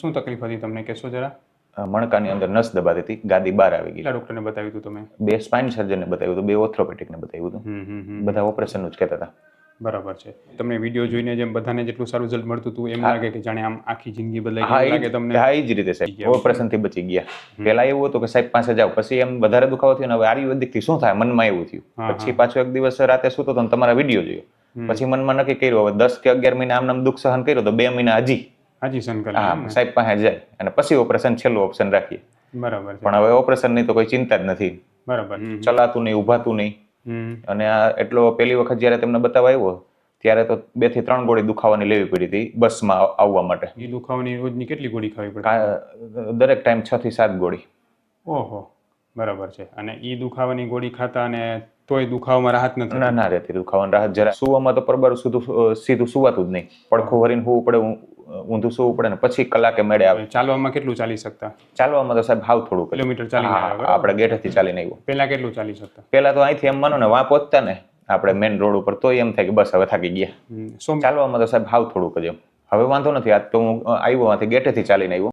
શું તકલીફ હતી તમને? કહેશો જરા. મણકાની અંદર નસ દબાતી હતી ગાદી બહાર આવી ગઈ. ડોક્ટરને બતાવ્યું હતું તમે? બે સ્પાઇન સર્જનને બતાવ્યું હતું બે ઓર્થોપેટિકને બતાવ્યું હતું. બધા ઓપરેશનનું જ કહેતા હતા. બરાબર છે. તમને વીડિયો જોઈને જેમ બધાને જેટલું સારું રિઝલ્ટ મળતું હતું એમ લાગે કે જાણે આમ આખી જિંદગી બદલાઈ ગઈ લાગે તમને હા એ જ રીતે સાહેબ. ઓપરેશનથી બચી ગયા. પેલા એવું હતું કે સાહેબ પાસે જાવ પછી એમ વધારે દુખાવો થયો ને હવે આયુર્વેદિકથી શું થાય? મનમાં એવું થયું. પછી પાછો એક દિવસ રાતે સૂતો તો તમારા વીડિયો જોયો. પછી મનમાં નક્કી કર્યું હવે દસ કે અગિયાર મહિના આમ નામ દુઃખ સહન કર્યું તો બે મહિના હજી. હાજી શંકર હા સાહેબ પાસે જાય અને પછી ઓપરેશન છેલ્લું ઓપ્શન રાખીએ. બરાબર પણ હવે ઓપરેશનની તો કોઈ ચિંતા જ નથી. બરાબર. ચલાતું નહીં ઉભાતું નહીં. અને આ એટલો પહેલી વખત જ્યારે તમને બતાવ આવ્યો ત્યારે તો બેથી ત્રણ ગોળી દુખાવાની લેવી પડી હતી બસમાં આવ- આવવા માટે. એ દુખાવાની રોજની કેટલી ગોળી ખાવી પડે? દરેક ટાઈમ છ થી સાત ગોળી. ઓહો બરાબર છે. અને એ દુખાવાની ગોળી ખાતા અને તોય દુખાવામાં રાહત નથી ના ના રહેતી દુખાવાની રાહત જરા સુવામાં તો પરબર સીધું સીધું સુવાતું જ નહીં. પડખું ભરીને હોવું પડે ઊં- ઊંધું સુવું પડે ને પછી કલાકે મેળે આવે. ચાલવામાં કેટલું ચાલી શકતા? ચાલવામાં તો સાહેબ હાવ થોડું કિલોમીટર ચાલી? આપણે ગેઠથી ચાલીને આવ્યું પહેલા કેટલું ચાલી શકતા? પેલા તો અહીંથી એમ માનો ને વાં પહોંચતા ને આપણે મેન રોડ ઉપર તો એમ થાય કે બસ હવે થાકી ગયા. ચાલવામાં તો સાહેબ હાવ થોડુંક જ એમ. હવે વાંધો નથી આજ તો હું આવ્યો ત્યાંથી ગેટેથી ચાલીને આવ્યો